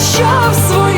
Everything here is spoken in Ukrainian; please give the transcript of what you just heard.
що в свої.